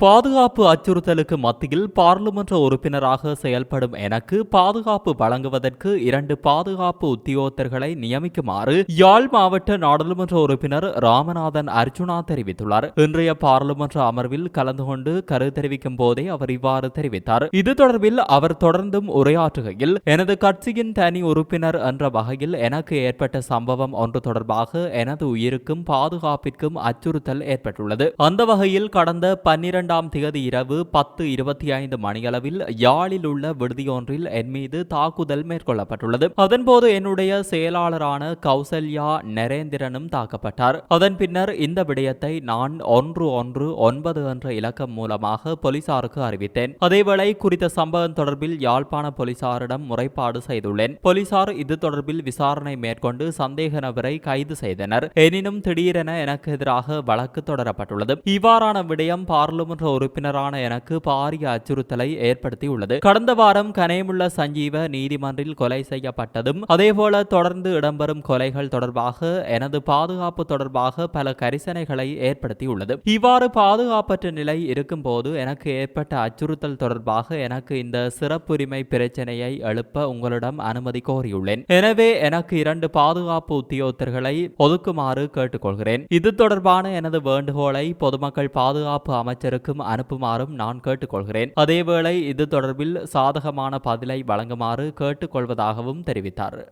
பாதுகாப்பு அச்சுறுத்தலுக்கு மத்தியில் பாராளுமன்ற உறுப்பினராக செயல்படும் எனக்கு பாதுகாப்பு வழங்குவதற்கு இரண்டு பாதுகாப்பு உத்தியோகத்தர்களை நியமிக்குமாறு யாழ் மாவட்ட நாடாளுமன்ற உறுப்பினர் ராமநாதன் அர்ஜுனா தெரிவித்துள்ளார். இன்றைய பாராளுமன்ற அமர்வில் கலந்து கொண்டு கரு தெரிவிக்கும் போதே அவர் இவ்வாறு தெரிவித்தார். இது தொடர்பில் அவர் தொடர்ந்தும் உரையாற்றுகையில் எனது கட்சியின் தனி உறுப்பினர் என்ற வகையில் எனக்கு ஏற்பட்ட சம்பவம் ஒன்று தொடர்பாக எனது உயிருக்கும் பாதுகாப்பிற்கும் அச்சுறுத்தல் ஏற்பட்டுள்ளது. அந்த வகையில் கடந்த பன்னிரண்டு இரண்டாம் திகதி இரவு பத்து இருபத்தி ஐந்து மணியளவில் யாழில் உள்ள விடுதியொன்றில் என் மீது தாக்குதல் மேற்கொள்ளப்பட்டுள்ளது. அதன்போது என்னுடைய செயலாளரான கௌசல்யா நரேந்திரனும் தாக்கப்பட்டார். அதன் பின்னர் இந்த விடயத்தை நான் ஒன்று ஒன்று ஒன்பது என்ற இலக்கம் மூலமாக போலீசாருக்கு அறிவித்தேன். அதேவேளை குறித்த சம்பவம் தொடர்பில் யாழ்ப்பாண போலீசாரிடம் முறைப்பாடு செய்துள்ளேன். போலீசார் இது தொடர்பில் விசாரணை மேற்கொண்டு சந்தேக நபரை கைது செய்தனர். எனினும் திடீரென எனக்கு எதிராக வழக்கு தொடரப்பட்டுள்ளது. இவ்வாறான விடயம் பார்லிமெண்ட் நாடாளுமன்ற உறுப்பினரான எனக்கு பாரிய அச்சுறுத்தலை ஏற்படுத்தியுள்ளது. கடந்த வாரம் கனேமுள்ள சஞ்சீவ நீதிமன்றில் கொலை செய்யப்பட்டதும் அதேபோல தொடர்ந்து இடம்பெறும் கொலைகள் தொடர்பாக எனது பாதுகாப்பு தொடர்பாக பல கரிசனைகளை ஏற்படுத்தியுள்ளது. இவ்வாறு பாதுகாப்பற்ற நிலை இருக்கும் போது எனக்கு ஏற்பட்ட அச்சுறுத்தல் தொடர்பாக எனக்கு இந்த சிறப்புரிமை பிரச்சனையை எழுப்ப உங்களிடம் அனுமதி கோரியுள்ளேன். எனவே எனக்கு இரண்டு பாதுகாப்பு உத்தியோகத்தர்களை ஒதுக்குமாறு கேட்டுக்கொள்கிறேன். இது தொடர்பான எனது வேண்டுகோளை பொதுமக்கள் பாதுகாப்பு அமைச்சருக்கு அனைவருக்கும் அனுப்புமாறும் நான் கேட்டுக்கொள்கிறேன். அதேவேளை இது தொடர்பில் சாதகமான பதிலை வழங்குமாறு கேட்டுக்கொள்வதாகவும் தெரிவித்தார்.